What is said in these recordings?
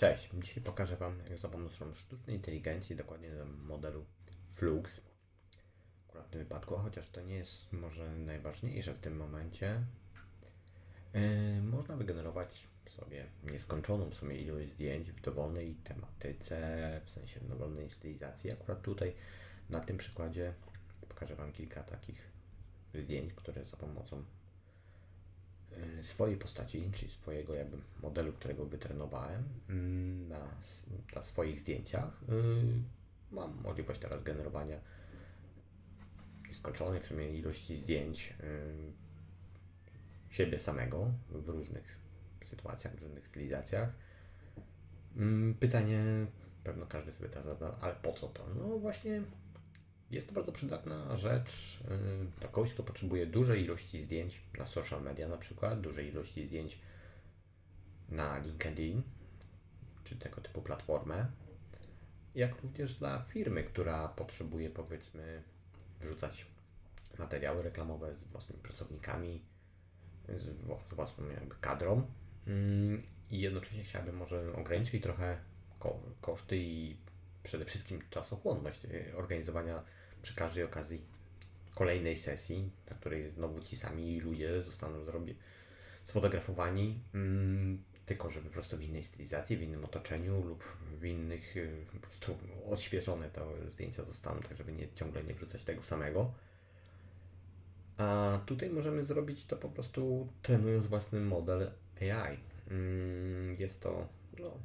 Cześć, dzisiaj pokażę Wam, jak za pomocą sztucznej inteligencji, dokładnie na modelu Flux, akurat w tym wypadku, chociaż to nie jest może najważniejsze w tym momencie, yy, można wygenerować sobie nieskończoną w sumie ilość zdjęć w dowolnej tematyce, w sensie dowolnej stylizacji. Akurat tutaj na tym przykładzie pokażę Wam kilka takich zdjęć, które za pomocą swojej postaci, czyli swojego jakby modelu, którego wytrenowałem mm, na, na swoich zdjęciach, y, mam możliwość teraz generowania nieskończonej w sumie ilości zdjęć y, siebie samego w różnych sytuacjach, w różnych stylizacjach. Mm, Pytanie pewno każdy sobie to zada, ale po co to? No właśnie jest to bardzo przydatna rzecz dla kogoś, kto potrzebuje dużej ilości zdjęć na social media na przykład, dużej ilości zdjęć na LinkedIn czy tego typu platformę, jak również dla firmy, która potrzebuje powiedzmy wrzucać materiały reklamowe z własnymi pracownikami, z, własną jakby kadrą. Mm, i jednocześnie chciałbym może ograniczyć trochę ko- koszty i przede wszystkim czasochłonność y, organizowania przy każdej okazji kolejnej sesji, na której znowu ci sami ludzie zostaną zrobi- sfotografowani, mm, tylko że po prostu w innej stylizacji, w innym otoczeniu lub w innych, y, po prostu odświeżone te zdjęcia zostaną, tak żeby nie, ciągle nie wrzucać tego samego. A tutaj możemy zrobić to po prostu trenując własny model AI. Mm, Jest to, no,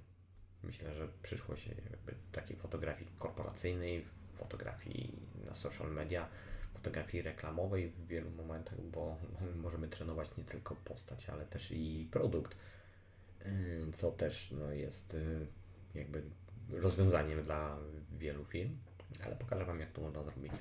myślę, że przyszłość jakby takiej fotografii korporacyjnej, fotografii na social media, fotografii reklamowej w wielu momentach, bo możemy trenować nie tylko postać, ale też i produkt, Yy, co też no, jest yy, jakby rozwiązaniem dla wielu firm, ale pokażę Wam, jak to można zrobić